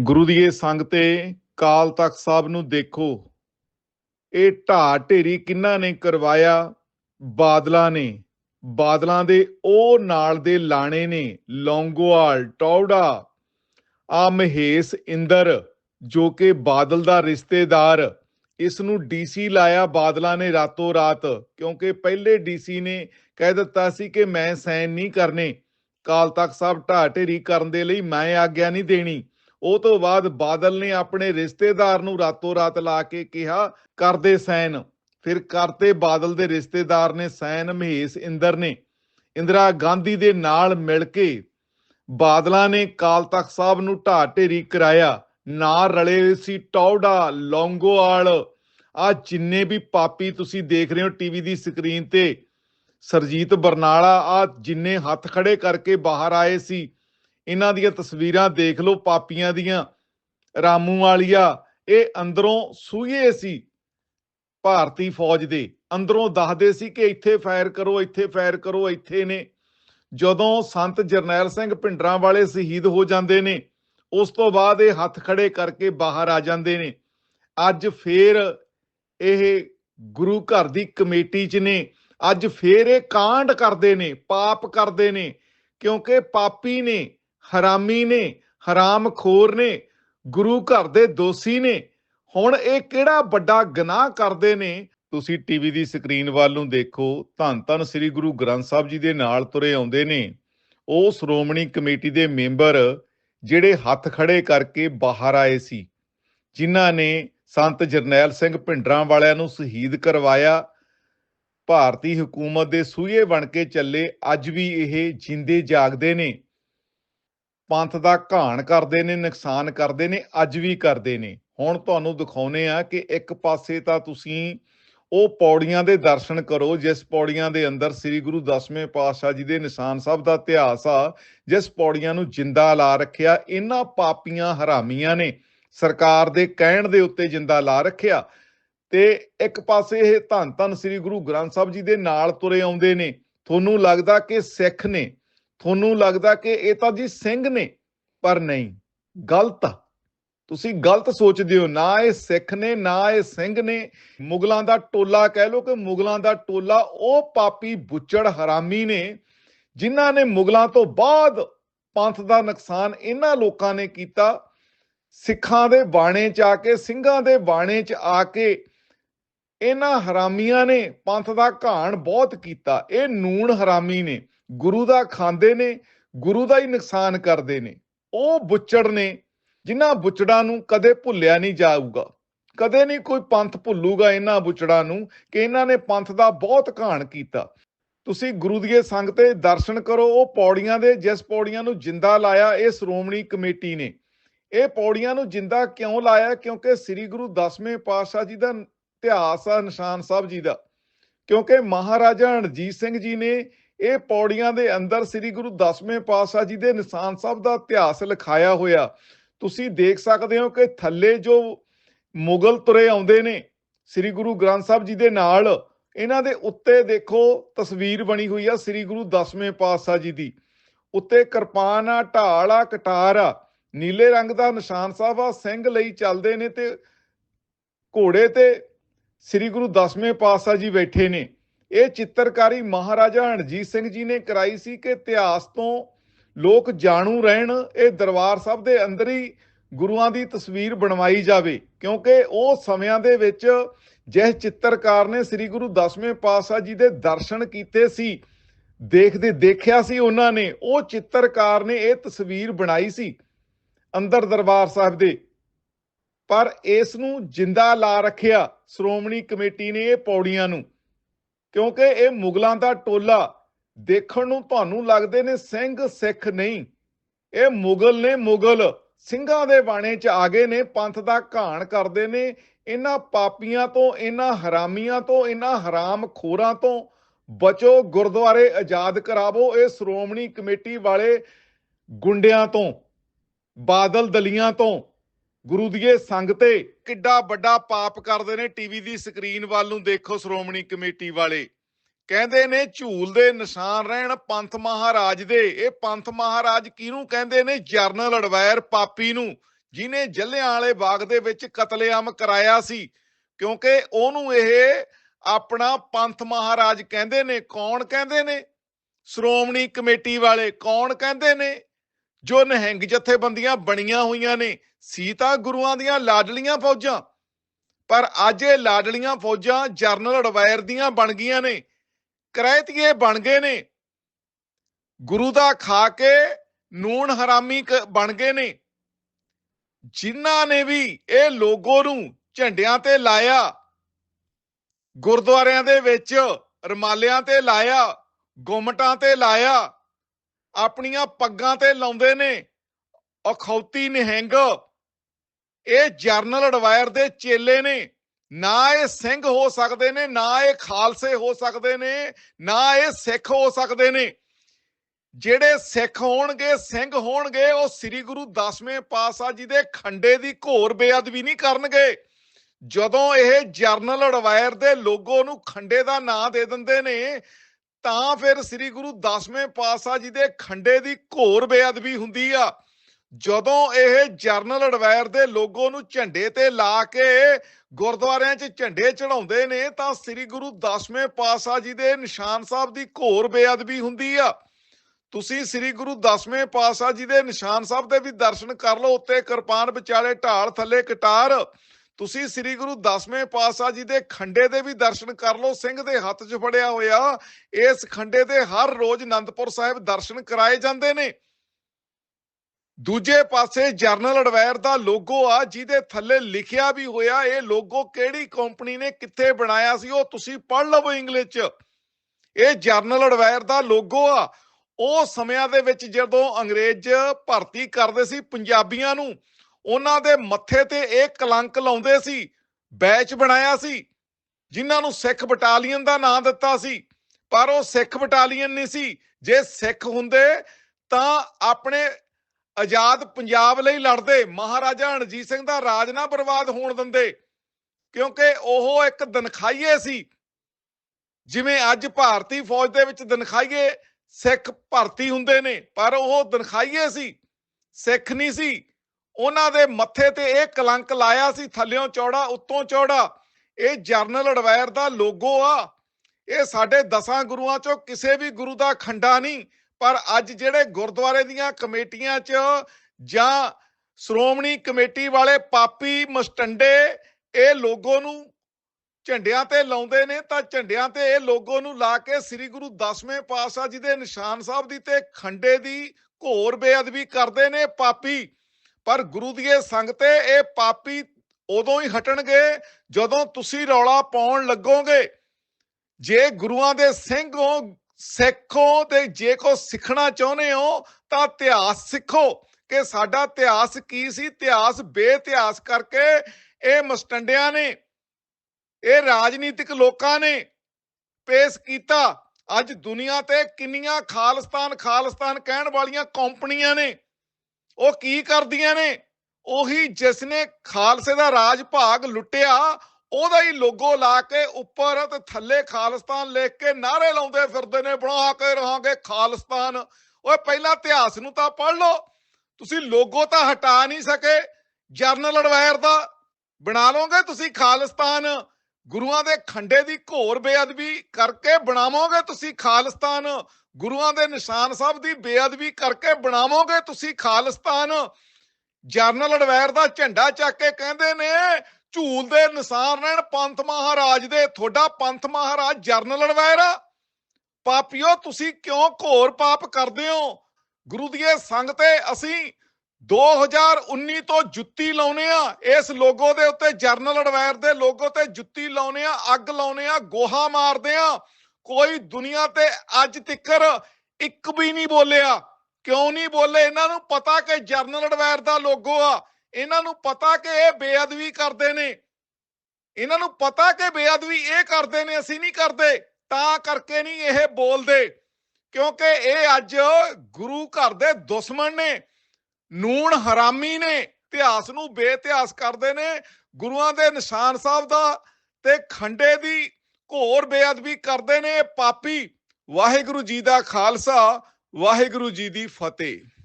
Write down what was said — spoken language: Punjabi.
ਗੁਰੂ ਦੀ ਇਹ ਸੰਗ ਤੇ ਕਾਲ ਤਖਤ ਸਾਹਿਬ ਨੂੰ ਦੇਖੋ। ਇਹ ਢਾਹ ਢੇਰੀ ਕਿੰਨਾ ਨੇ ਕਰਵਾਇਆ? ਬਾਦਲਾਂ ਨੇ। ਬਾਦਲਾਂ ਦੇ ਉਹ ਨਾਲ ਦੇ ਲਾਣੇ ਨੇ। ਲੌਂਗੋਵਾਲ, ਟੌੜਾ। ਆ ਮਹੇਸ਼ ਇੰਦਰ, ਜੋ ਕਿ ਬਾਦਲ ਦਾ ਰਿਸ਼ਤੇਦਾਰ। ਇਸ ਨੂੰ ਡੀਸੀ ਲਾਇਆ ਬਾਦਲਾਂ ਨੇ ਰਾਤੋਂ ਰਾਤ, ਕਿਉਂਕਿ ਪਹਿਲੇ ਡੀਸੀ ਨੇ ਕਹਿ ਦਿੱਤਾ ਸੀ ਕਿ ਮੈਂ ਸਾਈਨ ਨਹੀਂ ਕਰਨੇ। ਕਾਲ ਤਖਤ ਸਾਹਿਬ ਢਾਹ ਢੇਰੀ ਕਰਨ ਦੇ ਲਈ ਮੈਂ ਆਗਿਆ ਨਹੀਂ ਦੇਣੀ। ਉਹ ਤੋਂ ਬਾਅਦ ਬਾਦਲ ਨੇ ਆਪਣੇ ਰਿਸ਼ਤੇਦਾਰ ਨੂੰ ਰਾਤੋਂ ਰਾਤ ਲਾ ਕੇ ਕਿਹਾ, ਕਰਦੇ ਸੈਨ। ਫਿਰ ਕਰਤੇ ਬਾਦਲ ਦੇ ਰਿਸ਼ਤੇਦਾਰ ਨੇ ਸੈਨ, ਮਹੇਸ਼, ਇੰਦਰ ਨੇ। ਇੰਦਰਾ ਗਾਂਧੀ ਦੇ ਨਾਲ ਮਿਲ ਕੇ ਬਾਦਲਾਂ ਨੇ ਕਾਲ ਤਖਤ ਸਾਹਿਬ ਨੂੰ ਢਾਹ ਢੇਰੀ ਕਰਾਇਆ। ਨਾ ਰਲੇ ਹੋਏ ਸੀ ਟੌੜਾ ਲੌਂਗੋਵਾਲ। ਆ ਜਿੰਨੇ ਵੀ ਪਾਪੀ ਤੁਸੀਂ ਦੇਖ ਰਹੇ ਹੋ ਟੀਵੀ ਦੀ ਸਕਰੀਨ ਤੇ, ਸਰਜੀਤ ਬਰਨਾਲਾ, ਆ ਜਿੰਨੇ ਹੱਥ ਖੜੇ ਕਰਕੇ ਬਾਹਰ ਆਏ ਸੀ ਇਹਨਾਂ ਦੀਆਂ ਤਸਵੀਰਾਂ ਦੇਖ ਲਓ, ਪਾਪੀਆਂ ਦੀਆਂ, ਰਾਮੂ ਵਾਲੀਆ, ਇਹ ਅੰਦਰੋਂ ਸੂਏ ਸੀ ਭਾਰਤੀ ਫੌਜ ਦੇ, ਅੰਦਰੋਂ ਦੱਸਦੇ ਸੀ ਕਿ ਇੱਥੇ ਫਾਇਰ ਕਰੋ, ਇੱਥੇ ਫਾਇਰ ਕਰੋ, ਇੱਥੇ ਨੇ। ਜਦੋਂ ਸੰਤ ਜਰਨੈਲ ਸਿੰਘ ਭਿੰਡਰਾਂ ਵਾਲੇ ਸ਼ਹੀਦ ਹੋ ਜਾਂਦੇ ਨੇ, ਉਸ ਤੋਂ ਬਾਅਦ ਇਹ ਹੱਥ ਖੜੇ ਕਰਕੇ ਬਾਹਰ ਆ ਜਾਂਦੇ ਨੇ। ਅੱਜ ਫੇਰ ਇਹ ਗੁਰੂ ਘਰ ਦੀ ਕਮੇਟੀ 'ਚ ਨੇ। ਅੱਜ ਫੇਰ ਇਹ ਕਾਂਡ ਕਰਦੇ ਨੇ, ਪਾਪ ਕਰਦੇ ਨੇ, ਕਿਉਂਕਿ ਪਾਪੀ ਨੇ ਹਰਾਮੀ ਨੇ, ਹਰਾਮਖੋਰ ਨੇ, ਗੁਰੂ ਘਰ ਦੇ ਦੋਸ਼ੀ ਨੇ। ਹੁਣ ਇਹ ਕਿਹੜਾ ਵੱਡਾ ਗੁਨਾਹ ਕਰਦੇ ਨੇ? ਤੁਸੀਂ ਟੀਵੀ ਦੀ ਸਕਰੀਨ ਵੱਲ ਨੂੰ ਦੇਖੋ, ਧੰਨ ਧੰਨ ਸ੍ਰੀ ਗੁਰੂ ਗ੍ਰੰਥ ਸਾਹਿਬ ਜੀ ਦੇ ਨਾਲ ਤੁਰੇ ਆਉਂਦੇ ਨੇ। ਉਹ ਸ਼੍ਰੋਮਣੀ ਕਮੇਟੀ ਦੇ ਮੈਂਬਰ ਜਿਹੜੇ ਹੱਥ ਖੜੇ ਕਰਕੇ ਬਾਹਰ ਆਏ ਸੀ। ਜਿਨ੍ਹਾਂ ਨੇ ਸੰਤ ਜਰਨੈਲ ਸਿੰਘ ਭਿੰਡਰਾਂ ਵਾਲਿਆਂ ਨੂੰ ਸ਼ਹੀਦ ਕਰਵਾਇਆ। ਭਾਰਤੀ ਹਕੂਮਤ ਦੇ ਸੂਏ ਬਣ ਕੇ ਚੱਲੇ। ਅੱਜ ਵੀ ਇਹ ਜਿੰਦੇ ਜਾਗਦੇ ਨੇ। ਪੰਥ ਦਾ ਘਾਣ ਕਰਦੇ ਨੇ, ਨੁਕਸਾਨ ਕਰਦੇ ਨੇ, ਅੱਜ ਵੀ ਕਰਦੇ ਨੇ। ਹੁਣ ਤੁਹਾਨੂੰ ਦਿਖਾਉਨੇ ਆ ਕਿ ਇੱਕ ਪਾਸੇ ਤਾਂ ਤੁਸੀਂ ਉਹ ਪੌੜੀਆਂ ਦੇ ਦਰਸ਼ਨ ਕਰੋ, ਜਿਸ ਪੌੜੀਆਂ ਦੇ ਅੰਦਰ ਸ੍ਰੀ ਗੁਰੂ ਦਸਵੇਂ ਪਾਤਸ਼ਾਹ ਜੀ ਦੇ ਨਿਸ਼ਾਨ ਸਾਹਿਬ ਦਾ ਇਤਿਹਾਸ ਆ, ਜਿਸ ਪੌੜੀਆਂ ਨੂੰ ਜਿੰਦਾ ਲਾ ਰੱਖਿਆ, ਇਹਨਾਂ ਪਾਪੀਆਂ ਹਰਾਮੀਆਂ ਨੇ, ਸਰਕਾਰ ਦੇ ਕਹਿਣ ਦੇ ਉੱਤੇ ਜਿੰਦਾ ਲਾ ਰੱਖਿਆ। ਤੇ ਇੱਕ ਪਾਸੇ ਇਹ ਧੰਨ ਧੰਨ ਸ੍ਰੀ ਗੁਰੂ ਗ੍ਰੰਥ ਸਾਹਿਬ ਜੀ ਦੇ ਨਾਲ ਤੁਰੇ ਆਉਂਦੇ ਨੇ। ਤੁਹਾਨੂੰ ਲੱਗਦਾ ਕਿ ਸਿੱਖ ਨੇ ਤੁਹਾਨੂੰ ਲੱਗਦਾ ਕਿ ਇਹ ਤਾਂ ਜੀ ਸਿੰਘ ਨੇ, ਪਰ ਨਹੀਂ, ਗਲਤ ਤੁਸੀਂ ਗਲਤ ਸੋਚਦੇ ਹੋ, ਨਾ ਇਹ ਸਿੱਖ ਨੇ, ਨਾ ਇਹ ਸਿੰਘ ਨੇ। ਮੁਗਲਾਂ ਦਾ ਟੋਲਾ ਕਹਿ ਲੋ ਕਿ ਮੁਗਲਾਂ ਦਾ ਟੋਲਾ, ਉਹ ਪਾਪੀ ਬੁੱਚੜ ਹਰਾਮੀ ਨੇ, ਜਿਨ੍ਹਾਂ ਨੇ ਮੁਗਲਾਂ ਤੋਂ ਬਾਅਦ ਪੰਥ ਦਾ ਨੁਕਸਾਨ ਇਹਨਾਂ ਲੋਕਾਂ ਨੇ ਕੀਤਾ। ਸਿੱਖਾਂ ਦੇ ਬਾਣੇ 'ਚ ਆ ਕੇ, ਸਿੰਘਾਂ ਦੇ ਬਾਣੇ 'ਚ ਆ ਕੇ ਇਹਨਾਂ ਹਰਾਮੀਆਂ ਨੇ ਪੰਥ ਦਾ ਘਾਣ ਬਹੁਤ ਕੀਤਾ। ਇਹ ਨੂਣ ਹਰਾਮੀ ਨੇ। ਗੁਰੂ ਦਾ ਖਾਂਦੇ ਨੇ, ਗੁਰੂ ਦਾ ਹੀ ਨੁਕਸਾਨ ਕਰਦੇ ਨੇ। ਉਹ ਬੁੱਚੜ ਨੇ, ਜਿਨ੍ਹਾਂ ਬੁੱਚੜਾਂ ਨੂੰ ਕਦੇ ਭੁੱਲਿਆ ਨਹੀਂ ਜਾਊਗਾ। ਕਦੇ ਨਹੀਂ ਕੋਈ ਪੰਥ ਭੁੱਲੂਗਾ ਇਹਨਾਂ ਬੁੱਚੜਾਂ ਨੂੰ ਕਿ ਇਹਨਾਂ ਨੇ ਪੰਥ ਦਾ ਬਹੁਤ ਘਾਣ ਕੀਤਾ। ਤੁਸੀਂ ਗੁਰੂ ਦੀਏ ਸੰਗ ਤੇ ਦਰਸ਼ਨ ਕਰੋ, ਉਹ ਪੌੜੀਆਂ ਦੇ, ਜਿਸ ਪੌੜੀਆਂ ਨੂੰ ਜਿੰਦਾ ਲਾਇਆ, ਇਹ ਸ਼੍ਰੋਮਣੀ ਕਮੇਟੀ ਨੇ। ਇਹ ਪੌੜੀਆਂ ਨੂੰ ਜਿੰਦਾ ਕਿਉਂ ਲਾਇਆ? ਕਿਉਂਕਿ ਸ੍ਰੀ ਗੁਰੂ ਦਸਵੇਂ ਪਾਤਸ਼ਾਹ ਜੀ ਦਾ ਇਤਿਹਾਸ ਆ, ਨਿਸ਼ਾਨ ਸਾਹਿਬ ਜੀ ਦਾ। ਕਿਉਂਕਿ ਮਹਾਰਾਜਾ ਰਣਜੀਤ ਸਿੰਘ ਜੀ ਨੇ ਇਹ ਪੌੜੀਆਂ ਦੇ ਅੰਦਰ ਸ੍ਰੀ ਗੁਰੂ ਦਸਵੇਂ ਪਾਤਸ਼ਾਹ ਜੀ ਦੇ ਨਿਸ਼ਾਨ ਸਾਹਿਬ ਦਾ ਇਤਿਹਾਸ ਲਿਖਾਇਆ ਹੋਇਆ। ਤੁਸੀਂ ਦੇਖ ਸਕਦੇ ਹੋ ਕਿ ਥੱਲੇ ਜੋ ਮੁਗਲ ਤੁਰੇ ਆਉਂਦੇ ਨੇ, ਸ੍ਰੀ ਗੁਰੂ ਗ੍ਰੰਥ ਸਾਹਿਬ ਜੀ ਦੇ ਨਾਲ, ਇਹਨਾਂ ਦੇ ਉੱਤੇ ਦੇਖੋ ਤਸਵੀਰ ਬਣੀ ਹੋਈ ਆ ਸ੍ਰੀ ਗੁਰੂ ਦਸਵੇਂ ਪਾਤਸ਼ਾਹ ਜੀ ਦੀ। ਉੱਤੇ ਕਿਰਪਾਨ ਆ, ਢਾਲ ਆ, ਕਟਾਰ ਆ, ਨੀਲੇ ਰੰਗ ਦਾ ਨਿਸ਼ਾਨ ਸਾਹਿਬ ਆ, ਸਿੰਘ ਲਈ ਚੱਲਦੇ ਨੇ ਤੇ ਘੋੜੇ ਤੇ ਸ੍ਰੀ ਗੁਰੂ ਦਸਵੇਂ ਪਾਤਸ਼ਾਹ ਜੀ ਬੈਠੇ ਨੇ। ਇਹ ਚਿੱਤਰਕਾਰੀ ਮਹਾਰਾਜਾ ਰਣਜੀਤ ਸਿੰਘ ਜੀ ਨੇ ਕਰਾਈ ਸੀ ਕਿ ਇਤਿਹਾਸ ਤੋਂ ਲੋਕ ਜਾਣੂ ਰਹਿਣ, ਇਹ ਦਰਬਾਰ ਸਾਹਿਬ ਦੇ ਅੰਦਰ ਹੀ ਗੁਰੂਆਂ ਦੀ ਤਸਵੀਰ ਬਣਵਾਈ ਜਾਵੇ। ਕਿਉਂਕਿ ਉਹ ਸਮਿਆਂ ਦੇ ਵਿੱਚ ਜਿਸ ਚਿੱਤਰਕਾਰ ਨੇ ਸ੍ਰੀ ਗੁਰੂ ਦਸਵੇਂ ਪਾਤਸ਼ਾਹ ਜੀ ਦੇ ਦਰਸ਼ਨ ਕੀਤੇ ਸੀ, ਦੇਖਦੇ ਦੇਖਿਆ ਸੀ ਉਹਨਾਂ ਨੇ, ਉਹ ਚਿੱਤਰਕਾਰ ਨੇ ਇਹ ਤਸਵੀਰ ਬਣਾਈ ਸੀ ਅੰਦਰ ਦਰਬਾਰ ਸਾਹਿਬ ਦੇ। ਪਰ ਇਸ ਨੂੰ ਜਿੰਦਾ ਲਾ ਰੱਖਿਆ ਸ਼੍ਰੋਮਣੀ ਕਮੇਟੀ ਨੇ ਇਹ ਪੌੜੀਆਂ ਨੂੰ। ਕਿਉਂਕਿ ਇਹ ਮੁਗਲਾਂ ਦਾ ਟੋਲਾ ਦੇਖਣ ਨੂੰ ਤੁਹਾਨੂੰ ਲੱਗਦੇ ਨੇ ਸਿੰਘ ਸਿੱਖ ਨਹੀਂ। ਇਹ ਮੁਗਲ ਨੇ ਮੁਗਲ, ਸਿੰਘਾਂ ਦੇ ਬਾਣੇ 'ਚ ਆ ਗਏ ਨੇ, ਪੰਥ ਦਾ ਘਾਣ ਕਰਦੇ ਨੇ, ਇਹਨਾਂ ਪਾਪੀਆਂ ਤੋਂ, ਇਹਨਾਂ ਹਰਾਮੀਆਂ ਤੋਂ, ਇਹਨਾਂ ਹਰਾਮ ਖੋਰਾਂ ਤੋਂ ਬਚੋ, ਗੁਰਦੁਆਰੇ ਆਜ਼ਾਦ ਕਰਾਵੋ, ਇਹ ਸ਼੍ਰੋਮਣੀ ਕਮੇਟੀ ਵਾਲੇ ਗੁੰਡਿਆਂ ਤੋਂ, ਬਾਦਲ ਦਲੀਆਂ ਤੋਂ ਗੁਰੂ ਦੀਏ ਸੰਗ ਤੇ ਕਿੱਡਾ ਵੱਡਾ ਪਾਪ ਕਰਦੇ ਨੇ ਟੀਵੀ ਦੀ ਸਕਰੀਨ ਵੱਲ ਨੂੰ ਦੇਖੋ ਸ਼੍ਰੋਮਣੀ ਕਮੇਟੀ ਵਾਲੇ। ਕਹਿੰਦੇ ਨੇ ਝੂਲ ਦੇ ਨਿਸ਼ਾਨ ਰਹਿਣ ਪੰਥ ਮਹਾਰਾਜ ਦੇ। ਇਹ ਪੰਥ ਮਹਾਰਾਜ ਕਿਹਨੂੰ ਕਹਿੰਦੇ ਨੇ? ਜਰਨਲ ਅਡਵਾਇਰ ਪਾਪੀ ਨੂੰ ਜਿਨੇ ਜੱਲਿਆਂ ਵਾਲੇ ਬਾਗ ਦੇ ਵਿੱਚ ਕਤਲੇਆਮ ਕਰਾਇਆ ਸੀ। ਕਿਉਂਕਿ ਉਹਨੂੰ ਇਹ ਆਪਣਾ ਪੰਥ ਮਹਾਰਾਜ ਕਹਿੰਦੇ ਨੇ। ਕੌਣ ਕਹਿੰਦੇ ਨੇ? ਸ਼੍ਰੋਮਣੀ ਕਮੇਟੀ ਵਾਲੇ ਕੌਣ ਕਹਿੰਦੇ ਨੇ? ਜੋ ਨਹਿੰਗ ਜਥੇਬੰਦੀਆਂ ਬਣੀਆਂ ਹੋਈਆਂ ਨੇ। ਸੀ ਤਾਂ ਗੁਰੂਆਂ ਦੀਆਂ ਲਾਡਲੀਆਂ ਫੌਜਾਂ। ਪਰ ਅੱਜ ਇਹ ਲਾਡਲੀਆਂ ਫੌਜਾਂ ਜਰਨਲ ਅਡਵਾਇਰ ਦੀਆਂ ਬਣ ਗਈਆਂ ਨੇ। ਕਰੈਤੀਏ ਬਣ ਗਏ ਨੇ। ਗੁਰੂ ਦਾ ਖਾ ਕੇ ਨੂਣ ਹਰਾਮੀ ਬਣ ਗਏ ਨੇ। ਜਿਨ੍ਹਾਂ ਨੇ ਵੀ ਇਹ ਲੋਗੋ ਨੂੰ ਝੰਡਿਆਂ ਤੇ ਲਾਇਆ, ਗੁਰਦੁਆਰਿਆਂ ਦੇ ਵਿੱਚ ਰਮਾਲਿਆਂ ਤੇ ਲਾਇਆ, ਗੁਮਟਾਂ ਤੇ ਲਾਇਆ, ਆਪਣੀਆਂ ਪੱਗਾਂ ਤੇ ਲਾਉਂਦੇ ਨੇ, ਅਖੌਤੀ ਨਿਹੰਗ ਇਹ ਜਰਨਲ ਅਡਵਾਇਰ ਦੇ ਚੇਲੇ ਨੇ। ਨਾ ਇਹ ਸਿੰਘ ਹੋ ਸਕਦੇ ਨੇ, ਨਾ ਇਹ ਖਾਲਸੇ ਹੋ ਸਕਦੇ ਨੇ, ਨਾ ਇਹ ਸਿੱਖ ਹੋ ਸਕਦੇ ਨੇ। ਜਿਹੜੇ ਸਿੱਖ ਹੋਣਗੇ, ਸਿੰਘ ਹੋਣਗੇ, ਉਹ ਸ੍ਰੀ ਗੁਰੂ ਦਸਵੇਂ ਪਾਤਸ਼ਾਹ ਜੀ ਦੇ ਖੰਡੇ ਦੀ ਘੋਰ ਬੇਅਦਬੀ ਨਹੀਂ ਕਰਨਗੇ। ਜਦੋਂ ਇਹ ਜਰਨਲ ਅਡਵਾਇਰ ਦੇ ਲੋਗੋ ਨੂੰ ਖੰਡੇ ਦਾ ਨਾਂ ਦੇ ਦਿੰਦੇ ਨੇ, ਤਾਂ ਫਿਰ ਸ੍ਰੀ ਗੁਰੂ ਦਸਵੇਂ ਪਾਤਸ਼ਾਹ ਜੀ ਦੇ ਖੰਡੇ ਦੀ ਘੋਰ ਬੇਅਦਬੀ ਹੁੰਦੀ ਆ। ਜਦੋਂ ਇਹ ਜਰਨਲ ਅਡਵਾਇਰ ਦੇ ਲੋਗੋ ਨੂੰ ਝੰਡੇ ਤੇ ਲਾ ਕੇ ਗੁਰਦੁਆਰਿਆਂ 'ਚ ਝੰਡੇ ਚੜਾਉਂਦੇ ਨੇ, ਤਾਂ ਸ੍ਰੀ ਗੁਰੂ ਦਸਵੇਂ ਪਾਤਸ਼ਾਹ ਜੀ ਦੇ ਨਿਸ਼ਾਨ ਸਾਹਿਬ ਦੀ ਘੋਰ ਬੇਅਦਬੀ ਹੁੰਦੀ ਆ। ਤੁਸੀਂ ਸ੍ਰੀ ਗੁਰੂ ਦਸਵੇਂ ਪਾਤਸ਼ਾਹ ਜੀ ਦੇ ਨਿਸ਼ਾਨ ਸਾਹਿਬ ਦੇ ਵੀ ਦਰਸ਼ਨ ਕਰ ਲਓ, ਉੱਤੇ ਕਿਰਪਾਨ ਵਿਚਾਲੇ ਢਾਲ ਥੱਲੇ ਕਟਾਰ। ਤੁਸੀਂ ਸ੍ਰੀ ਗੁਰੂ ਦਸਵੇਂ ਪਾਤਸ਼ਾਹ ਜੀ ਦੇ ਖੰਡੇ ਦੇ ਵੀ ਦਰਸ਼ਨ ਕਰ ਲਓ, ਸਿੰਘ ਦੇ ਹੱਥ 'ਚ ਫੜਿਆ ਹੋਇਆ। ਇਸ ਖੰਡੇ ਦੇ ਹਰ ਰੋਜ਼ ਅਨੰਦਪੁਰ ਸਾਹਿਬ ਦਰਸ਼ਨ ਕਰਾਏ ਜਾਂਦੇ ਨੇ। ਦੂਜੇ ਪਾਸੇ ਜਰਨਲ ਅਡਵਾਇਰ ਦਾ ਲੋਗੋ ਆ, ਜਿਹਦੇ ਥੱਲੇ ਲਿਖਿਆ ਵੀ ਹੋਇਆ, ਇਹ ਲੋਗੋ ਕਿਹੜੀ ਕੰਪਨੀ ਨੇ ਕਿੱਥੇ ਬਣਾਇਆ ਸੀ, ਉਹ ਤੁਸੀਂ ਪੜ੍ਹ ਲਵੋ ਇੰਗਲਿਸ਼ 'ਚ। ਇਹ ਜਰਨਲ ਅਡਵਾਇਰ ਦਾ ਲੋਗੋ ਆ। ਉਹ ਸਮਿਆਂ ਦੇ ਵਿੱਚ ਜਦੋਂ ਅੰਗਰੇਜ਼ ਭਰਤੀ ਕਰਦੇ ਸੀ ਪੰਜਾਬੀਆਂ ਨੂੰ, ਉਹਨਾਂ ਦੇ ਮੱਥੇ ਤੇ ਇਹ ਕਲੰਕ ਲਾਉਂਦੇ ਸੀ, ਬੈਚ ਬਣਾਇਆ ਸੀ, ਜਿਨ੍ਹਾਂ ਨੂੰ ਸਿੱਖ ਬਟਾਲੀਅਨ ਦਾ ਨਾਂ ਦਿੱਤਾ ਸੀ। ਪਰ ਉਹ ਸਿੱਖ ਬਟਾਲੀਅਨ ਨਹੀਂ ਸੀ। ਜੇ ਸਿੱਖ ਹੁੰਦੇ, ਤਾਂ ਆਪਣੇ ਆਜ਼ਾਦ ਪੰਜਾਬ ਲਈ ਲੜਦੇ। ਮਹਾਰਾਜਾ ਰਣਜੀਤ ਸਿੰਘ ਦਾ ਰਾਜ ਨਾ ਬਰਬਾਦ ਹੋਣ ਦਿੰਦੇ। ਕਿਉਂਕਿ ਉਹ ਇੱਕ ਦਨਖਾਈਏ ਸੀ। ਜਿਵੇਂ ਅੱਜ ਭਾਰਤੀ ਫੌਜ ਦੇ ਵਿੱਚ ਦਨਖਾਈਏ ਸਿੱਖ ਭਰਤੀ ਹੁੰਦੇ ਨੇ, ਪਰ ਉਹ ਦਨਖਾਈਏ ਸੀ। ਸਿੱਖ ਨਹੀਂ ਸੀ। ਉਹਨਾਂ ਦੇ ਮੱਥੇ ਤੇ ਇਹ ਕਲੰਕ ਲਾਇਆ ਸੀ, ਥੱਲਿਓਂ ਚੌੜਾ, ਉੱਤੋਂ ਚੌੜਾ। ਇਹ ਜਰਨਲ ਅਡਵਾਇਰ ਦਾ ਲੋਗੋ ਆ। ਇਹ ਸਾਡੇ ਦਸਾਂ ਗੁਰੂਆਂ ਚੋਂ ਕਿਸੇ ਵੀ ਗੁਰੂ ਦਾ ਖੰਡਾ ਨਹੀਂ। ਪਰ ਅੱਜ ਜਿਹੜੇ ਗੁਰਦੁਆਰੇ ਦੀਆਂ ਕਮੇਟੀਆਂ 'ਚ ਜਾਂ ਸ਼੍ਰੋਮਣੀ ਕਮੇਟੀ ਵਾਲੇ ਪਾਪੀ ਮਸਟੰਡੇ ਇਹ ਲੋਗੋ ਨੂੰ ਝੰਡਿਆਂ ਤੇ ਲਾਉਂਦੇ ਨੇ, ਤਾਂ ਝੰਡਿਆਂ ਤੇ ਇਹ ਲੋਗੋ ਨੂੰ ਲਾ ਕੇ ਸ੍ਰੀ ਗੁਰੂ ਦਸਵੇਂ ਪਾਤਸ਼ਾਹ ਜੀ ਦੇ ਨਿਸ਼ਾਨ ਸਾਹਿਬ ਦੀ ਤੇ ਖੰਡੇ ਦੀ ਘੋਰ ਬੇਅਦਬੀ ਕਰਦੇ ਨੇ ਪਾਪੀ। ਪਰ ਗੁਰੂ ਦੀ ਇਹ ਸੰਗ ਤੇ ਇਹ ਪਾਪੀ ਉਦੋਂ ਹੀ ਹਟਣਗੇ ਜਦੋਂ ਤੁਸੀਂ ਰੌਲਾ ਪਾਉਣ ਲੱਗੋਗੇ। ਜੇ ਗੁਰੂਆਂ ਦੇ ਸਿੰਘ ਹੋ ਸਿੱਖੋ ਤੇ ਜੇ ਕੋ ਸਿੱਖਣਾ ਚਾਹੁੰਦੇ ਹੋ, ਤਾਂ ਇਤਿਹਾਸ ਸਿੱਖੋ। ਕਿ ਸਾਡਾ ਇਤਿਹਾਸ ਕੀ ਸੀ? ਇਤਿਹਾਸ ਬੇਇਤਿਹਾਸ ਕਰਕੇ ਇਹ ਮਸਟੰਡਿਆਂ ਨੇ, ਇਹ ਰਾਜਨੀਤਿਕ ਲੋਕਾਂ ਨੇ ਪੇਸ਼ ਕੀਤਾ। ਅੱਜ ਦੁਨੀਆ ਤੇ ਕਿੰਨੀਆਂ ਖਾਲਿਸਤਾਨ ਖਾਲਿਸਤਾਨ ਕਹਿਣ ਵਾਲੀਆਂ ਕੰਪਨੀਆਂ ਨੇ, ਉਹ ਕੀ ਕਰਦੀਆਂ ਨੇ? ਉਹੀ ਜਿਸ ਨੇ ਖਾਲਸੇ ਦਾ ਰਾਜ ਭਾਗ ਲੁੱਟਿਆ ਉਹਦਾ ਹੀ ਲੋਗੋ ਲਾ ਕੇ ਉੱਪਰ ਤੇ ਥੱਲੇ ਖਾਲਿਸਤਾਨ ਲਿਖ ਕੇ ਨਾਰੇ ਲਾਉਂਦੇ ਫਿਰਦੇ ਨੇ, ਬਣਾ ਕੇ ਰਹਾਂਗੇ ਖਾਲਿਸਤਾਨ। ਓਏ, ਪਹਿਲਾਂ ਇਤਿਹਾਸ ਨੂੰ ਤਾਂ ਪੜ੍ਹ ਲਓ। ਤੁਸੀਂ ਲੋਗੋ ਤਾਂ ਹਟਾ ਨਹੀਂ ਸਕੇ, ਜਰਨਲ ਅਡਵਾਇਰ ਦਾ। ਬਣਾ ਲਓਗੇ ਤੁਸੀਂ ਖਾਲਿਸਤਾਨ। ਗੁਰੂਆਂ ਦੇ ਖੰਡੇ ਦੀ ਘੋਰ ਬੇਅਦਬੀ ਕਰਕੇ ਬਣਾਵੋਗੇ ਤੁਸੀਂ ਖਾਲਿਸਤਾਨ। ਗੁਰੂਆਂ ਦੇ ਨਿਸ਼ਾਨ ਸਾਹਿਬ ਦੀ ਬੇਅਦਬੀ ਕਰਕੇ ਬਣਾਵੋਗੇ ਤੁਸੀਂ ਖਾਲਿਸਤਾਨ। ਜਰਨਲ ਅਡਵਾਇਰ ਦਾ ਝੰਡਾ ਚੱਕ ਕੇ ਕਹਿੰਦੇ ਨੇ ਝੂਲ ਦੇ ਨਿਸ਼ਾਨ ਰਹਿਣ ਪੰਥ ਮਹਾਰਾਜ ਦੇ, ਤੁਹਾਡਾ ਪੰਥ ਮਹਾਰਾਜ ਜਰਨਲ ਅਡਵਾਇਰ ਆ ਪਾਪੀਓ, ਤੁਸੀਂ ਕਿਉਂ ਘੋਰ ਪਾਪ ਕਰਦੇ ਹੋ? ਗੁਰੂ ਦੀ ਇਹ ਸੰਗ ਤੇ ਅਸੀਂ 2019 ਤੋਂ ਜੁੱਤੀ ਲਾਉਨੇ ਆ। ਇਸ ਲੋਗੋ ਦੇ ਉੱਤੇ ਜਰਨਲ ਅਡਵਾਇਰ ਦੇ ਲੋਗੋ ਤੇ ਜੁੱਤੀ ਲਾਉਨੇ ਆ, ਅੱਗ ਲਾਉਨੇ ਆ, ਗੋਹਾ ਮਾਰਦੇ ਆ। ਕੋਈ ਦੁਨੀਆ ਤੇ ਅੱਜ ਤੱਕਰ ਇੱਕ ਵੀ ਨਹੀਂ ਬੋਲਿਆ। ਕਿਉਂ ਨਹੀਂ ਬੋਲੇ? ਇਹਨਾਂ ਨੂੰ ਪਤਾ ਕਿ ਜਰਨਲ ਅਡਵਾਇਰ ਦਾ ਲੋਗੋ ਆ। ਇਹਨਾਂ ਨੂੰ ਪਤਾ ਕਿ ਇਹ ਬੇਅਦਬੀ ਕਰਦੇ ਨੇ। ਇਹਨਾਂ ਨੂੰ ਪਤਾ ਕਿ ਬੇਅਦਬੀ ਇਹ ਕਰਦੇ ਨੇ, ਅਸੀਂ ਨਹੀਂ ਕਰਦੇ। ਤਾਂ ਕਰਕੇ ਨਹੀਂ ਇਹ ਬੋਲਦੇ। ਕਿਉਂਕਿ ਇਹ ਅੱਜ ਗੁਰੂ ਘਰ ਦੇ ਦੁਸ਼ਮਣ ਨੇ। ਨੂਣ ਹਰਾਮੀ ਨੇ। ਇਤਿਹਾਸ ਨੂੰ ਬੇਇਤਿਹਾਸ ਕਰਦੇ ਨੇ। ਗੁਰੂਆਂ ਦੇ ਨਿਸ਼ਾਨ ਸਾਹਿਬ ਦਾ ਤੇ ਖੰਡੇ ਦੀ ਘੋਰ ਬੇਅਦਬੀ ਕਰਦੇ ਨੇ। ਪਾਪੀ ਵਾਹਿਗੁਰੂ ਜੀ ਦਾ ਖਾਲਸਾ, ਵਾਹਿਗੁਰੂ ਜੀ ਦੀ ਫਤਿਹ।